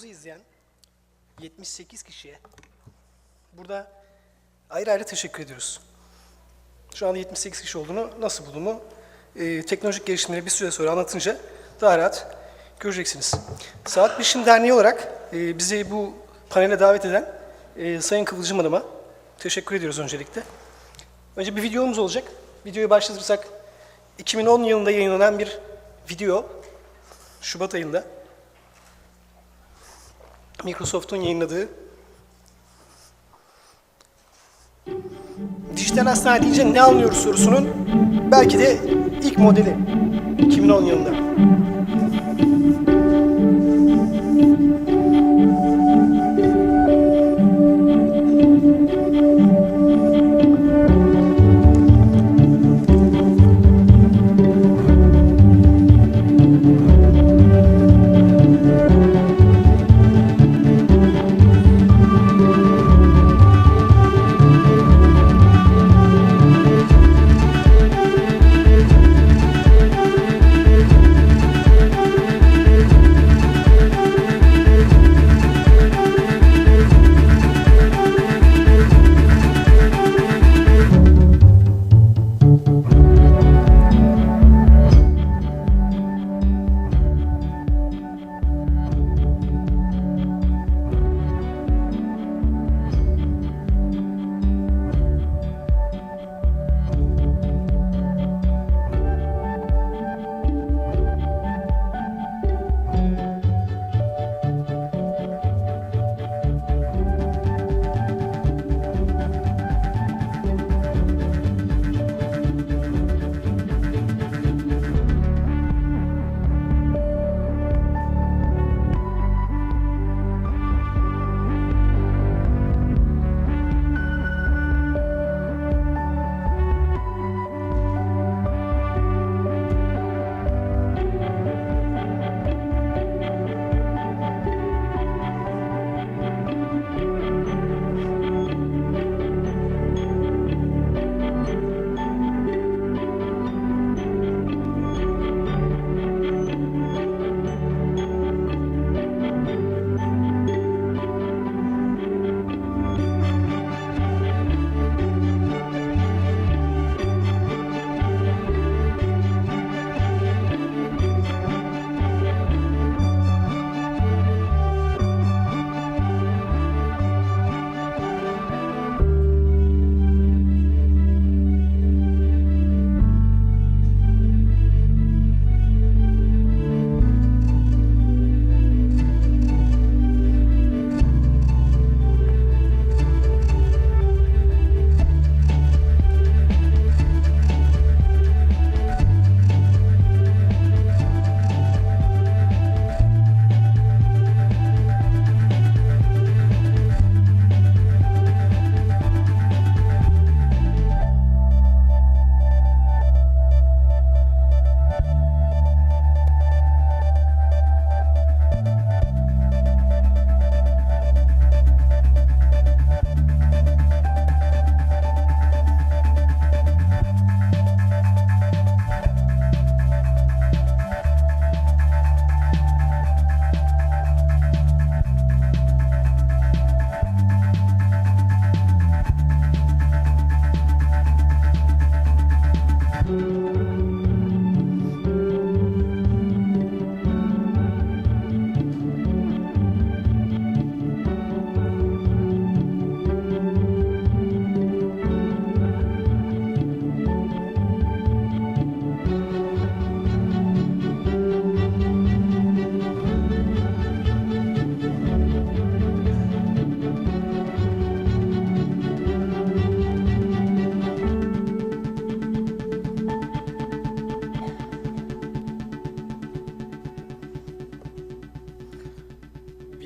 Videomuzu izleyen 78 kişiye burada ayrı ayrı teşekkür ediyoruz. Şu anda 78 kişi olduğunu nasıl bulduğumu e, teknolojik gelişimleri bir süre sonra anlatınca daha rahat göreceksiniz. Saat Bilişim Derneği olarak e, bizi bu panele davet eden e, Sayın Kıvılcım Hanım'a teşekkür ediyoruz öncelikle. Önce bir videomuz olacak. Videoyu başlatırsak 2010 yılında yayınlanan bir video Şubat ayında Microsoft'un yayınladığı dijital hastane deyince ne anlıyoruz sorusunun belki de ilk modeli 2010 yılında.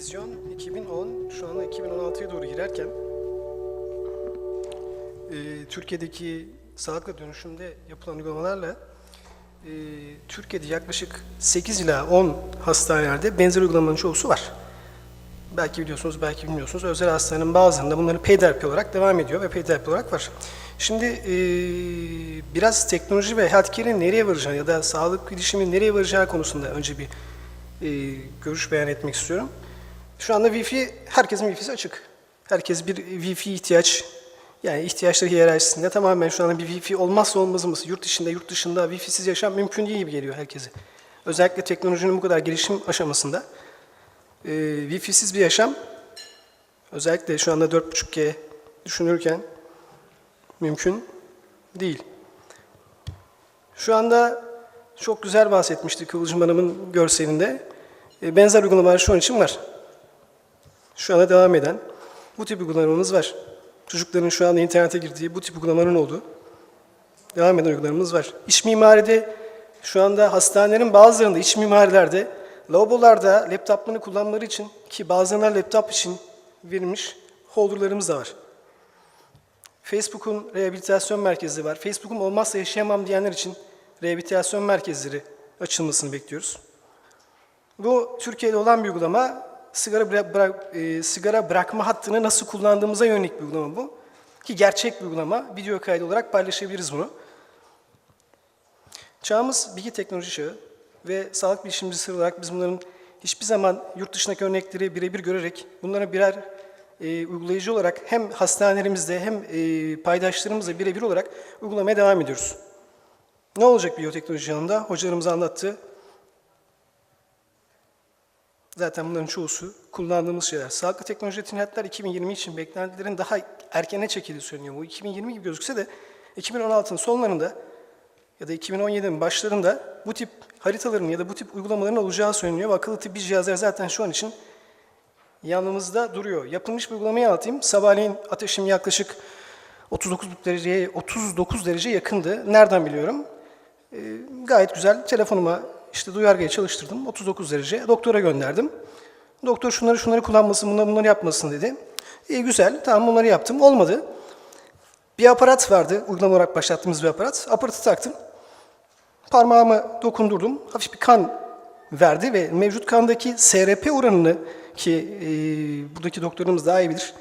Vizyon 2010 şu anda 2016'ya doğru girerken e, Türkiye'deki sağlıkla dönüşümde yapılan uygulamalarla e, Türkiye'de yaklaşık 8 ila 10 hastanelerde benzer uygulamanın çoğusu var. Belki biliyorsunuz, belki bilmiyorsunuz. Özel hastanenin bazılarında bunların peyderpey olarak devam ediyor ve peyderpey olarak var. Şimdi e, biraz teknoloji ve healthcare'in nereye varacağını ya da sağlık bilişimin nereye varacağı konusunda önce bir e, görüş beyan etmek istiyorum. Şu anda Wi-Fi, herkesin Wi-Fi'si açık. Herkes bir Wi-Fi ihtiyaç, yani ihtiyaçları hiyerarşisinde tamamen şu anda bir Wi-Fi olmazsa olmazımız. Yurt içinde, yurt dışında Wi-Fi'siz yaşam mümkün değil gibi geliyor herkese. Özellikle teknolojinin bu kadar gelişim aşamasında. Ee, Wi-Fi'siz bir yaşam, özellikle şu anda 4.5G düşünürken mümkün değil. Şu anda çok güzel bahsetmişti Kıvılcım Hanım'ın görselinde. E, Benzer uygulamalar şu an için var. Şu anda devam eden bu tip uygulamalarımız var. Çocukların şu anda internete girdiği bu tip uygulamaların olduğu devam eden uygulamalarımız var. İç mimaride şu anda hastanelerin bazılarında iç mimarilerde lavabolarda laptoplarını kullanmaları için ki bazılarına laptop için verilmiş holderlarımız da var. Facebook'un rehabilitasyon merkezi var. Facebook'um olmazsa yaşayamam diyenler için rehabilitasyon merkezleri açılmasını bekliyoruz. Bu Türkiye'de olan bir uygulama. Sigara, bıra- bıra- e, sigara bırakma hattını nasıl kullandığımıza yönelik bir uygulama bu. Ki gerçek bir uygulama. Video kaydı olarak paylaşabiliriz bunu. Çağımız bilgi teknoloji çağı ve sağlık bilişimcisi olarak biz bunların hiçbir zaman yurt dışındaki örnekleri birebir görerek bunlara birer e, uygulayıcı olarak hem hastanelerimizde hem e, paydaşlarımızla birebir olarak uygulamaya devam ediyoruz. Ne olacak biyoteknoloji yanında? Hocalarımız anlattı. Zaten bunların çoğusu kullandığımız şeyler. Sağlıklı teknoloji tinetler 2020 için beklentilerin daha erkene çekildiği söyleniyor. Bu 2020 gibi gözükse de 2016'nın sonlarında ya da 2017'nin başlarında bu tip haritaların ya da bu tip uygulamaların olacağı söyleniyor. Ve akıllı tıbbi cihazlar zaten şu an için yanımızda duruyor. Yapılmış bir uygulamayı anlatayım. Sabahleyin ateşim yaklaşık 39 dereceye 39 derece yakındı. Nereden biliyorum? Ee, gayet güzel. Telefonuma işte duyargayı çalıştırdım. 39 derece. Doktora gönderdim. Doktor şunları şunları kullanmasın, bunları bunları yapmasın dedi. İyi güzel. Tamam bunları yaptım. Olmadı. Bir aparat vardı. Uygulama olarak başlattığımız bir aparat. Aparatı taktım. Parmağımı dokundurdum. Hafif bir kan verdi ve mevcut kandaki SRP oranını ki e, buradaki doktorumuz daha iyi bilir.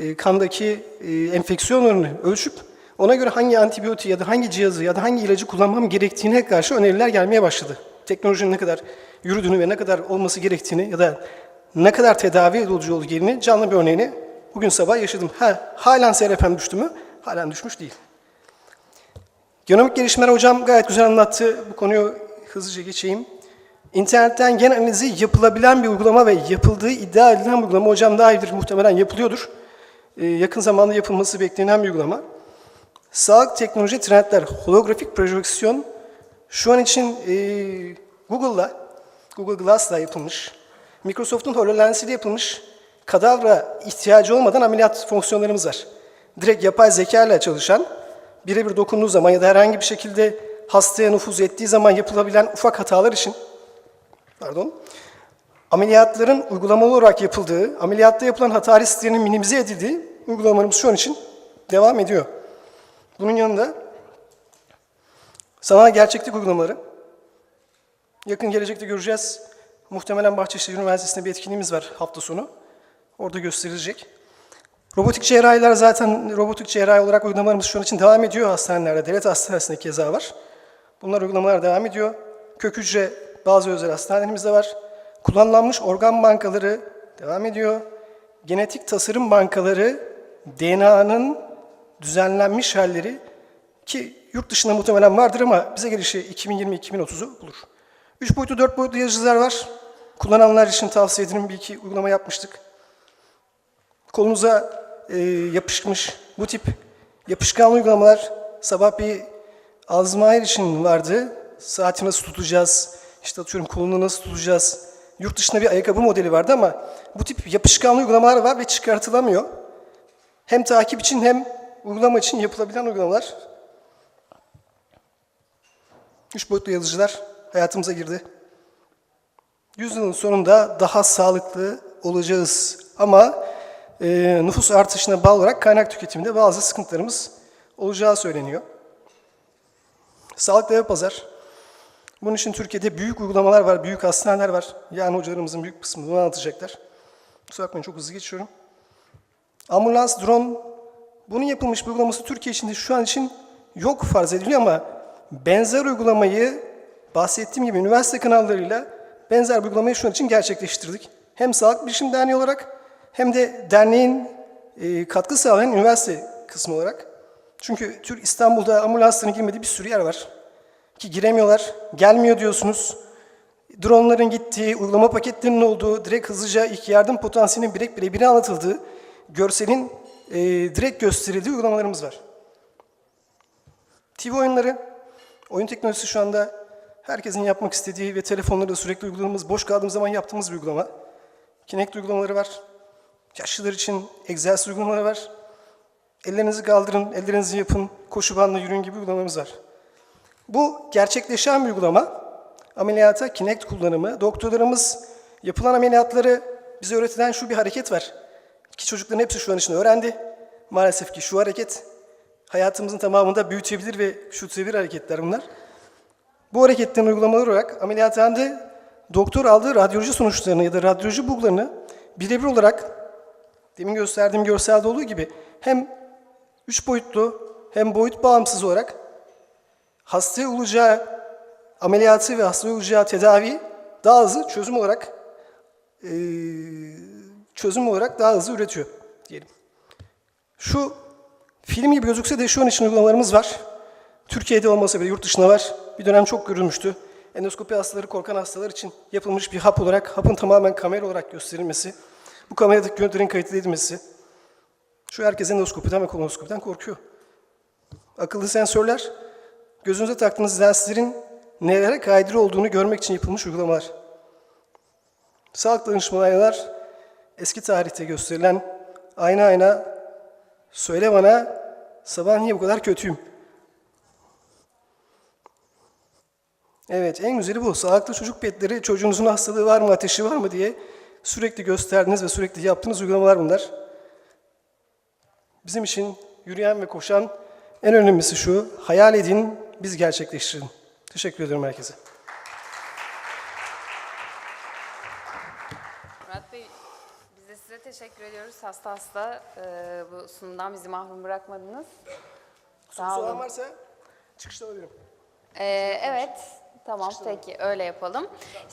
E, kandaki e, enfeksiyon oranını ölçüp ona göre hangi antibiyotiği ya da hangi cihazı ya da hangi ilacı kullanmam gerektiğine karşı öneriler gelmeye başladı. Teknolojinin ne kadar yürüdüğünü ve ne kadar olması gerektiğini ya da ne kadar tedavi edici olduğunu canlı bir örneğini bugün sabah yaşadım. Ha, halen SRP'm düştü mü? Halen düşmüş değil. Genomik gelişmeler hocam gayet güzel anlattı. Bu konuyu hızlıca geçeyim. İnternetten gen analizi yapılabilen bir uygulama ve yapıldığı iddia edilen uygulama hocam daha iyidir muhtemelen yapılıyordur. Ee, yakın zamanda yapılması beklenen bir uygulama. Sağlık teknoloji trendler, holografik projeksiyon şu an için e, Google'la, Google Glass'la yapılmış, Microsoft'un HoloLens ile yapılmış kadavra ihtiyacı olmadan ameliyat fonksiyonlarımız var. Direkt yapay zeka ile çalışan, birebir dokunduğu zaman ya da herhangi bir şekilde hastaya nüfuz ettiği zaman yapılabilen ufak hatalar için pardon, ameliyatların uygulamalı olarak yapıldığı, ameliyatta yapılan hata risklerinin minimize edildiği uygulamalarımız şu an için devam ediyor. Bunun yanında sanal gerçeklik uygulamaları yakın gelecekte göreceğiz. Muhtemelen Bahçeşehir Üniversitesi'nde bir etkinliğimiz var hafta sonu. Orada gösterilecek. Robotik cerrahiler zaten robotik cerrahi olarak uygulamalarımız şu an için devam ediyor hastanelerde. Devlet hastanesinde keza var. Bunlar uygulamalar devam ediyor. Kök hücre bazı özel hastanelerimizde var. Kullanılanmış organ bankaları devam ediyor. Genetik tasarım bankaları DNA'nın düzenlenmiş halleri ki yurt dışında muhtemelen vardır ama bize gelişi 2020-2030'u bulur. 3 boyutlu 4 boyutlu yazıcılar var. Kullananlar için tavsiye ederim bir iki uygulama yapmıştık. Kolunuza e, yapışmış bu tip yapışkan uygulamalar sabah bir Alzheimer için vardı. Saati nasıl tutacağız, işte atıyorum kolunu nasıl tutacağız. Yurt dışında bir ayakkabı modeli vardı ama bu tip yapışkan uygulamalar var ve çıkartılamıyor. Hem takip için hem uygulama için yapılabilen uygulamalar. Üç boyutlu yazıcılar hayatımıza girdi. Yüzyılın sonunda daha sağlıklı olacağız. Ama e, nüfus artışına bağlı olarak kaynak tüketiminde bazı sıkıntılarımız olacağı söyleniyor. Sağlık dev pazar. Bunun için Türkiye'de büyük uygulamalar var, büyük hastaneler var. Yani hocalarımızın büyük kısmı bunu anlatacaklar. Kusura bakmayın çok hızlı geçiyorum. Ambulans, drone, bunun yapılmış bir uygulaması Türkiye içinde şu an için yok farz ediliyor ama benzer uygulamayı bahsettiğim gibi üniversite kanallarıyla benzer bir uygulamayı şu an için gerçekleştirdik. Hem Sağlık Bilişim Derneği olarak hem de derneğin e, katkı sağlayan üniversite kısmı olarak. Çünkü Türk İstanbul'da ambulansların girmediği bir sürü yer var. Ki giremiyorlar, gelmiyor diyorsunuz. Dronların gittiği, uygulama paketlerinin olduğu, direkt hızlıca ilk yardım potansiyelinin direkt birebir anlatıldığı, görselin e, direkt gösterildiği uygulamalarımız var. TV oyunları, oyun teknolojisi şu anda herkesin yapmak istediği ve telefonlarda sürekli uyguladığımız, boş kaldığımız zaman yaptığımız bir uygulama. Kinect uygulamaları var. Yaşlılar için egzersiz uygulamaları var. Ellerinizi kaldırın, ellerinizi yapın, koşu bandına yürüyün gibi uygulamalarımız var. Bu gerçekleşen bir uygulama. Ameliyata Kinect kullanımı. Doktorlarımız yapılan ameliyatları bize öğretilen şu bir hareket var. Ki çocukların hepsi şu an için öğrendi. Maalesef ki şu hareket hayatımızın tamamında büyütebilir ve küçültebilir hareketler bunlar. Bu hareketlerin uygulamaları olarak ameliyathanede doktor aldığı radyoloji sonuçlarını ya da radyoloji bulgularını birebir olarak demin gösterdiğim görselde olduğu gibi hem üç boyutlu hem boyut bağımsız olarak hastaya olacağı ameliyatı ve hastaya olacağı tedavi daha hızlı çözüm olarak çözüm olarak daha hızlı üretiyor diyelim. Şu film gibi gözükse de şu an için uygulamalarımız var. Türkiye'de olmasa bile yurt dışında var. Bir dönem çok görülmüştü. Endoskopi hastaları, korkan hastalar için yapılmış bir hap olarak, hapın tamamen kamera olarak gösterilmesi, bu kameradaki görüntülerin kayıtlı edilmesi. Şu herkes endoskopiden ve kolonoskopiden korkuyor. Akıllı sensörler, gözünüze taktığınız lenslerin nelere kaydırı olduğunu görmek için yapılmış uygulamalar. Sağlık danışmanı aynalar, eski tarihte gösterilen ayna ayna, söyle bana sabah niye bu kadar kötüyüm? Evet, en güzeli bu. Sağlıklı çocuk petleri, çocuğunuzun hastalığı var mı, ateşi var mı diye sürekli gösterdiğiniz ve sürekli yaptığınız uygulamalar bunlar. Bizim için yürüyen ve koşan en önemlisi şu, hayal edin, biz gerçekleştirin. Teşekkür ederim herkese. Murat Bey, biz de size teşekkür ediyoruz. Hasta hasta e, bu sunumdan bizi mahrum bırakmadınız. Soru Sağ soran olun. varsa çıkışta alabilirim. E, evet, tamam peki öyle yapalım.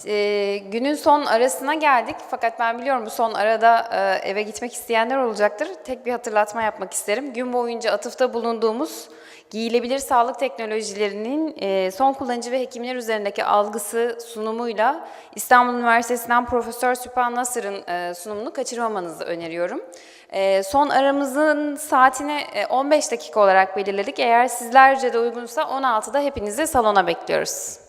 E, günün son arasına geldik fakat ben biliyorum bu son arada e, eve gitmek isteyenler olacaktır. Tek bir hatırlatma yapmak isterim. Gün boyunca atıfta bulunduğumuz giyilebilir sağlık teknolojilerinin e, son kullanıcı ve hekimler üzerindeki algısı sunumuyla İstanbul Üniversitesi'nden Profesör Süphan Nasır'ın e, sunumunu kaçırmamanızı öneriyorum. E, son aramızın saatini e, 15 dakika olarak belirledik. Eğer sizlerce de uygunsa 16'da hepinizi salona bekliyoruz.